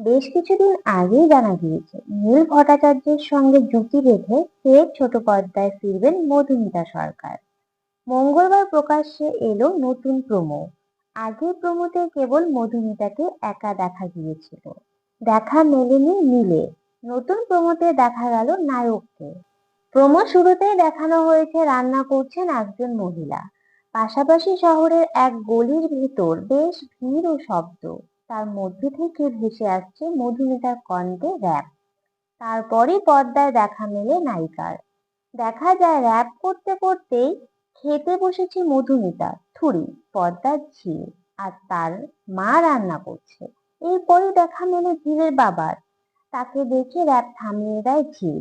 বেশ কিছুদিন আগেই জানা গিয়েছে, নীল ভট্টাচার্যের সঙ্গে জুটি বেঁধে ফের ছোট পর্দায় ফিরবেন মধুমিতা সরকার। মঙ্গলবার প্রকাশ্যে এলো নতুন প্রোমো। আগের প্রোমোতে কেবল মধুমিতাকে একা দেখা গিয়েছিল। দেখা মেলেনি নীলে নতুন প্রোমোতে দেখা গেল নায়ককে। প্রোমো শুরুতেই দেখানো হয়েছে রান্না করছেন একজন মহিলা। পাশাপাশি শহরের এক গলির ভেতর বেশ ভিড় ও শব্দ। তার মধ্যে থেকে ভেসে আসছে মধুমিতার কণ্ঠে র্যাপ তারপরই পর্দায় দেখা মেলে নায়িকার। দেখা যায় র্যাপ করতে করতেই খেতে বসেছে মধুমিতা, থুরি, পর্দার ঝিল, আর তার মা রান্না করছে। এরপরই দেখা মেলে ঝিলের বাবার। তাকে দেখে র্যাপ থামিয়ে দেয় ঝিল।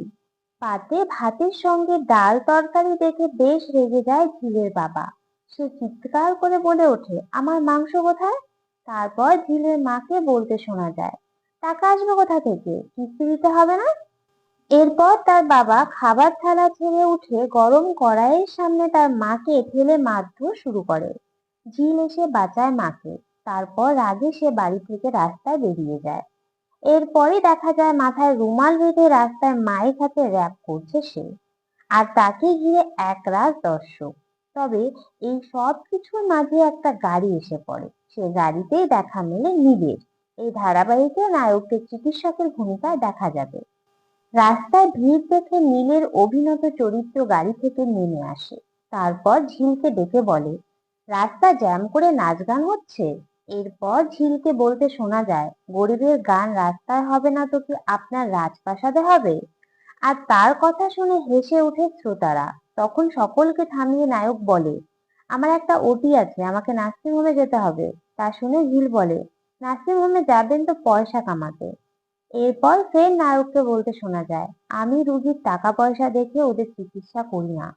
পাতে ভাতের সঙ্গে ডাল তরকারি দেখে বেশ রেগে যায় ঝিলের বাবা। সে চিৎকার করে বলে ওঠে, আমার মাংস কোথায়? তারপর ঝিলের মাকে বলতে শোনা যায়, টাকা আসবে কোথা থেকে? কিস্তি দিতে হবে না? এরপর তার বাবা খাবার থালা ছেড়ে উঠে গরম কড়াইয়ের সামনে তার মাকে ঠেলে মারধর শুরু করে। ঝিল এসে বাঁচায় মাকে, তারপর রাগে সে বাড়ি থেকে রাস্তায় বেরিয়ে যায়। এরপরই দেখা যায় মাথায় রুমাল বেঁধে রাস্তায় মায়ের সাথে র্যাপ করছে সে। আর তাকে ঘিরে এক রাত দর্শক। তবে এই সব কিছুর মাঝে একটা গাড়ি এসে পড়ে। সে গাড়িতেই দেখা মেলে নীলের এই ধারাবাহিকে নায়ককে চিকিৎসকের ভূমিকায় দেখা যাবে। রাস্তায় ভিড় দেখে নীলের অভিনত চরিত্র গাড়ি থেকে নেমে আসে। তারপর ঝিলকে ডেকে বলে, রাস্তা জ্যাম করে নাচ গান হচ্ছে? এরপর ঝিলকে বলতে শোনা যায়, গরিবের গান রাস্তায় হবে না তো কি আপনার রাজপ্রাসাদে হবে? আর তার কথা শুনে হেসে ওঠে শ্রোতারা। তখন সকলকে থামিয়ে নায়ক বলে, আমার একটা ওটি আছে, আমাকে নার্সিং হোমে যেতে হবে। তা শুনে ঝিল বলে নার্সিং হোমে যাবেন তো পয়সা কামাতে। এরপর ফের নায়ককে বলতে শোনা যায়, আমি রুগীর টাকা পয়সা দেখে ওদের চিকিৎসা করি না।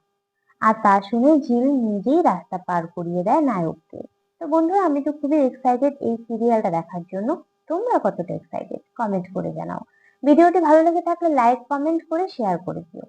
আর তা শুনে ঝিল নিজেই রাস্তা পার করিয়ে দেয় নায়ককে। তো বন্ধুরা, আমি তো খুবই এক্সাইটেড এই সিরিয়ালটা দেখার জন্য। তোমরা কতটা এক্সাইটেড কমেন্ট করে জানাও। ভিডিওটি ভালো লেগে থাকলে লাইক কমেন্ট করে শেয়ার করে দিও।